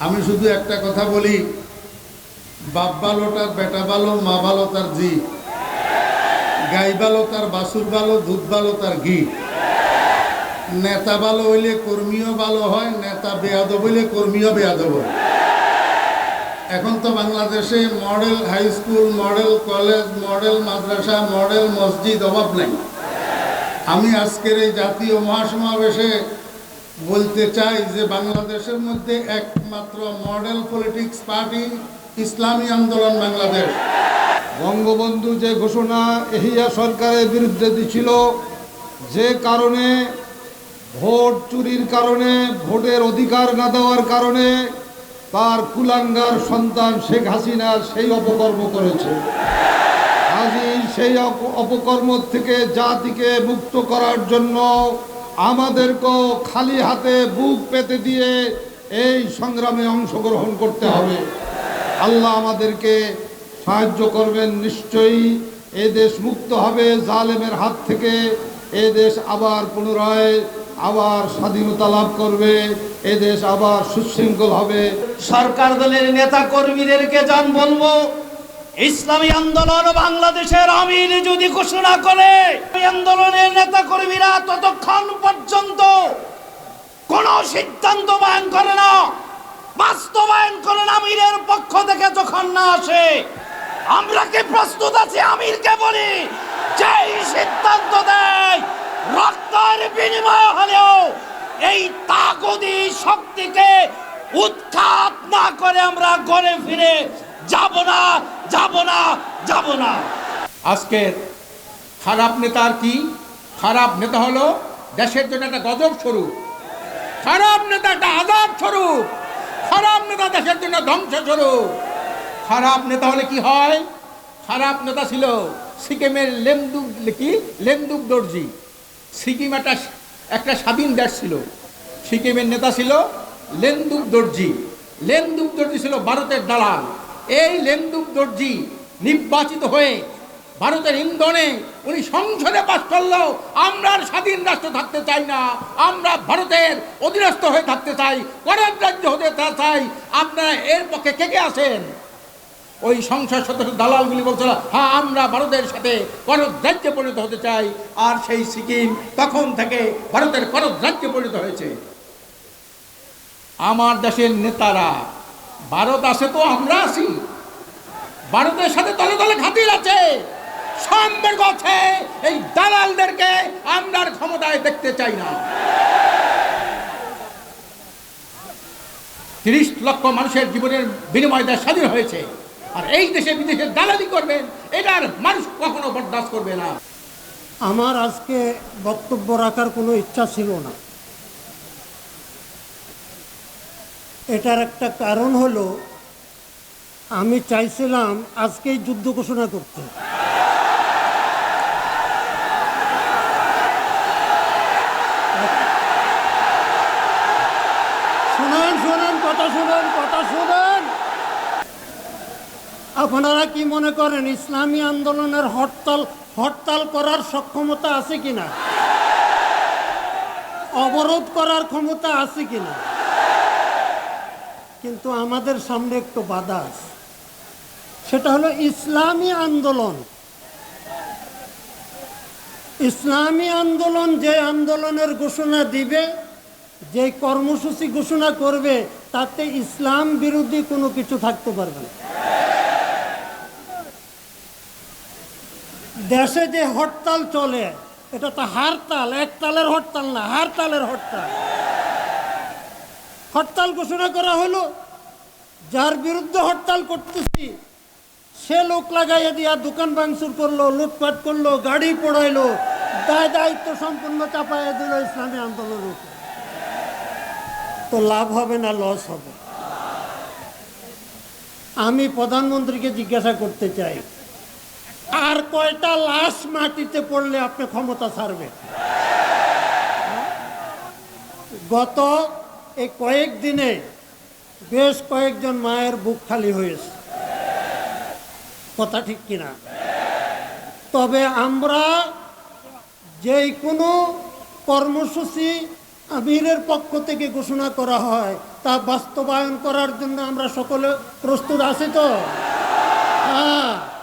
আমি শুধু একটা কথা বলি বাপ ভালো তার বেটা ভালো মা ভালো তার জি। গাই ভালো তার বাসুর ভালো দুধ ভালো তার ঘি। নেতা ভালো হইলে কর্মীও ভালো হয়, নেতা বেয়াদব হইলে কর্মীও বেয়াদব হয়। এখন তো বাংলাদেশে model high school, model college, model মাদ্রাসা, মডেল মসজিদ অভাব নাই। আমি আজকের এই জাতীয় মহাসমাবেশে বলতে চাই যে বাংলাদেশের মধ্যে একমাত্র মডেল পলিটিক্স পার্টি ইসলামী আন্দোলন বাংলাদেশ। বঙ্গবন্ধু যে ঘোষণা এহিয়া সরকারের বিরুদ্ধে দিছিল, যে কারণে ভোট চুরির কারণে, ভোটের অধিকার না দেওয়ার কারণে তার কুলাঙ্গার সন্তান শেখ হাসিনা সেই অপকর্ম করেছে। আজই সেই অপ- অপকর্ম থেকে জাতিকে মুক্ত করার জন্য আমাদেরকেও খালি হাতে বুক পেতে দিয়ে এই সংগ্রামে অংশগ্রহণ করতে হবে। আল্লাহ আমাদেরকে সাহায্য করবেন নিশ্চয়ই। এ দেশ মুক্ত হবে জালেমের হাত থেকে। এ দেশ আবার পুনরায় আবার স্বাধীনতা লাভ করবে। এ দেশ আবার সুশৃঙ্খল হবে। সরকার দলের নেতা কর্মীদেরকে যান বলব, ইসলামী আন্দোলন বাংলাদেশের আমির যদি ঘোষণা করে আন্দোলনের নেতা কর্মীরা ততক্ষণ সিদ্ধান্ত বায়ন করে না, বাস্তবায়ন করেন আমিরের পক্ষ থেকে যখন না আসে। আমরা কি প্রস্তুত আছি? আমিরকে বলি, যেই সিদ্ধান্ত দেয়, রক্তের বিনিময় হলেও এই তাগদি শক্তিকে উৎখাত না করে আমরা ঘরে ফিরে যাব না যাব না যাব না। আজকের খারাপ নেতার কি? খারাপ নেতা হলো দেশের জন্য একটা গজব স্বরূপ। খারাপ নেতা একটা আজাব স্বরূপ। খারাপ নেতা দেশের জন্য ধ্বংস স্বরূপ। খারাপ নেতা হলে কি হয়? খারাপ নেতা ছিল সিকিমের লেমদুক কি? লেমদুক দর্জি। সিকিম একটা একটা স্বাধীন দেশ ছিল। সিকিমের নেতা ছিল লেন্দুক দর্জি। লেন্দুক দর্জি ছিল ভারতের দালাল। এই লেন্দুক দর্জি নির্বাচিত হয়ে ভারতের ইন্ধনে উনি সংসদে পাশ করলেও আমরা স্বাধীন রাষ্ট্র থাকতে চাই না। আমরা ভারতের অধীনস্থ হয়ে থাকতে চাই, পরের রাজ্য হতে চাই। আপনারা এর পক্ষে কে কে আছেন? ওই সংসদ সদস্য দালালগুলি বলছিল হ্যাঁ আমরা ভারতের সাথে করদ রাজ্যে পরিণত হতে চাই। আর সেই সিকিম তখন থেকে ভারতের করদ রাজ্যে পরিণত হয়েছে। আমার দেশের নেতারা, ভারত আছে তো আমরা আছি। ভারতের সাথে তলে তলে খাতির আছে। সম্পর্ক আছে, এই দালালদেরকে আমরা ক্ষমতায় দেখতে চাই না। তিরিশ লক্ষ মানুষের জীবনের বিনিময়ে দেশ স্বাধীন হয়েছে। আর এই দেশে বিদেশে দালালি করবেন এটার মানুষ কখনো বরদাস্ত করবে না। আমার আজকে বক্তব্য রাখার কোনো ইচ্ছা ছিল না। এটার একটা কারণ হলো, আমি চাইছিলাম আজকেই যুদ্ধ ঘোষণা করতে শুনেন শুনেন কথা শুনেন কথা শুনেন। আপনারা কি মনে করেন ইসলামী আন্দোলনের হরতাল হরতাল করার সক্ষমতা আছে কিনা? অবরোধ করার ক্ষমতা আছে কিনা? কিন্তু আমাদের সামনে একটু বাধা আছে। সেটা হলো ইসলামী আন্দোলন। ইসলামী আন্দোলন যে আন্দোলনের ঘোষণা দিবে যে কর্মসূচি ঘোষণা করবে, তাতে ইসলাম বিরোধী কোনো কিছু থাকতে পারবে না। দেশে যে হরতাল চলে, এটা তো হারতাল, এক তালের হরতাল না, হারতালের হরতাল। হরতাল ঘোষণা করা হলো, যার বিরুদ্ধে হরতাল করতেছি, সে লোক লাগাইয়া দিয়া দোকান ভাঙচুর করল, লুটপাট করল, গাড়ি পোড়াইলো, দায় দায়িত্ব সম্পূর্ণ চাপাইয়া দিল ইসলামী আন্দোলনের উপর। তো লাভ হবে না লস হবে। আমি প্রধানমন্ত্রীকে জিজ্ঞাসা করতে চাই, আর কয়টা লাশ মাটিতে পড়লে আপনি ক্ষমতা ছাড়বে গত এই কয়েকদিনে বেশ কয়েকজন মায়ের বুক খালি হয়েছে। কথা ঠিক কিনা? তবে আমরা যেই কোনো কর্মসূচি আমিরের পক্ষ থেকে ঘোষণা করা হয়, তা বাস্তবায়ন করার জন্য আমরা সকলে প্রস্তুত আছি তো? হ্যাঁ।